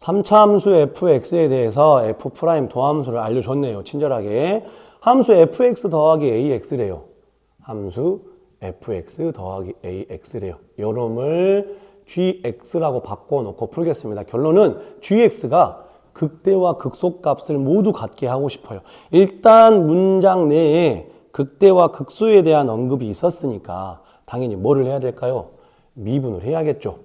3차 함수 fx에 대해서 f 프라임 도함수를 알려줬네요. 친절하게. 함수 fx 더하기 ax래요. 함수 fx 더하기 ax래요. 요놈을 gx라고 바꿔놓고 풀겠습니다. 결론은 gx가 극대와 극소값을 모두 갖게 하고 싶어요. 일단 문장 내에 극대와 극소에 대한 언급이 있었으니까 당연히 뭐를 해야 될까요? 미분을 해야겠죠.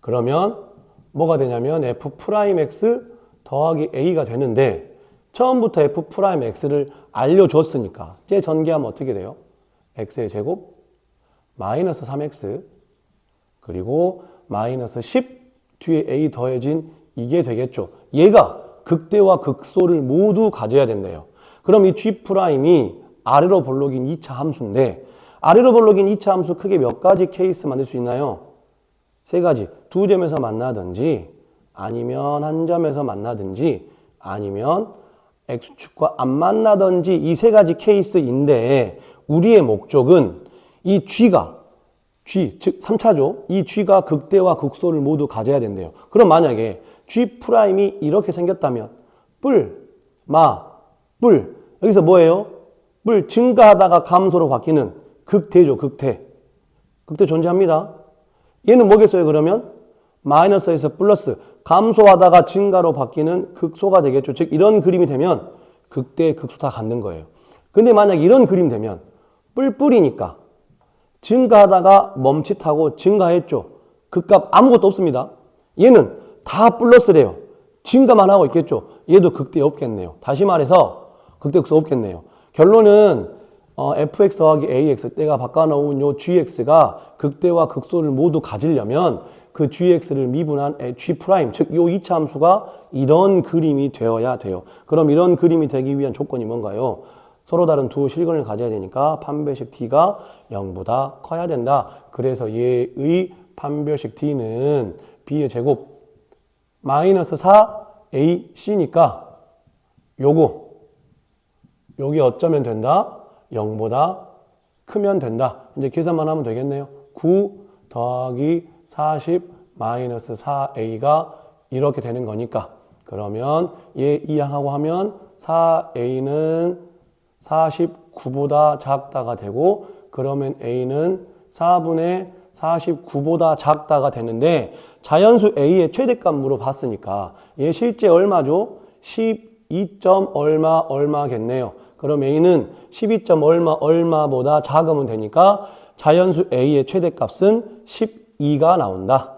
그러면 뭐가 되냐면 f 프라임 x 더하기 a가 되는데 처음부터 f 프라임 x를 알려줬으니까 이제 전개하면 어떻게 돼요? x의 제곱 마이너스 3x 그리고 마이너스 10 뒤에 a 더해진 이게 되겠죠. 얘가 극대와 극소를 모두 가져야 된대요. 그럼 이 g 프라임이 아래로 볼록인 2차 함수인데 아래로 볼록인 2차 함수 크게 몇 가지 케이스 만들 수 있나요? 세 가지. 두 점에서 만나든지 아니면 한 점에서 만나든지 아니면 x축과 안 만나든지 이 세 가지 케이스인데 우리의 목적은 이 g가 g 즉 3차죠. 이 g가 극대와 극소를 모두 가져야 된대요. 그럼 만약에 g 프라임이 이렇게 생겼다면 뿔, 마, 뿔 여기서 뭐예요? 뿔 증가하다가 감소로 바뀌는 극대죠. 극대. 극대 존재합니다. 얘는 뭐겠어요, 그러면? 마이너스에서 플러스, 감소하다가 증가로 바뀌는 극소가 되겠죠. 즉, 이런 그림이 되면 극대, 극소 다 갖는 거예요. 근데 만약 이런 그림 되면 뿔뿔이니까 증가하다가 멈칫하고 증가했죠. 극값 아무것도 없습니다. 얘는 다 플러스래요. 증가만 하고 있겠죠. 얘도 극대 없겠네요. 다시 말해서 극대 극소 없겠네요. 결론은 어, fx 더하기 ax 때가 바꿔놓은 요 gx가 극대와 극소를 모두 가지려면 그 gx를 미분한 g 프라임 즉요 2차 함수가 이런 그림이 되어야 돼요. 그럼 이런 그림이 되기 위한 조건이 뭔가요? 서로 다른 두 실근을 가져야 되니까 판별식 t가 0보다 커야 된다. 그래서 얘의 판별식 t는 b의 제곱 마이너스 4ac니까 요거 여기 어쩌면 된다? 0보다 크면 된다. 이제 계산만 하면 되겠네요. 9 더하기 40 마이너스 4a가 이렇게 되는 거니까. 그러면 얘 이항하고 하면 4a는 49보다 작다가 되고 그러면 a는 4분의 49보다 작다가 되는데 자연수 a의 최대값 물어봤으니까 얘 실제 얼마죠? 12. 점 얼마 얼마겠네요. 그럼 a는 12점 얼마 얼마보다 작으면 되니까 자연수 a의 최대값은 12가 나온다.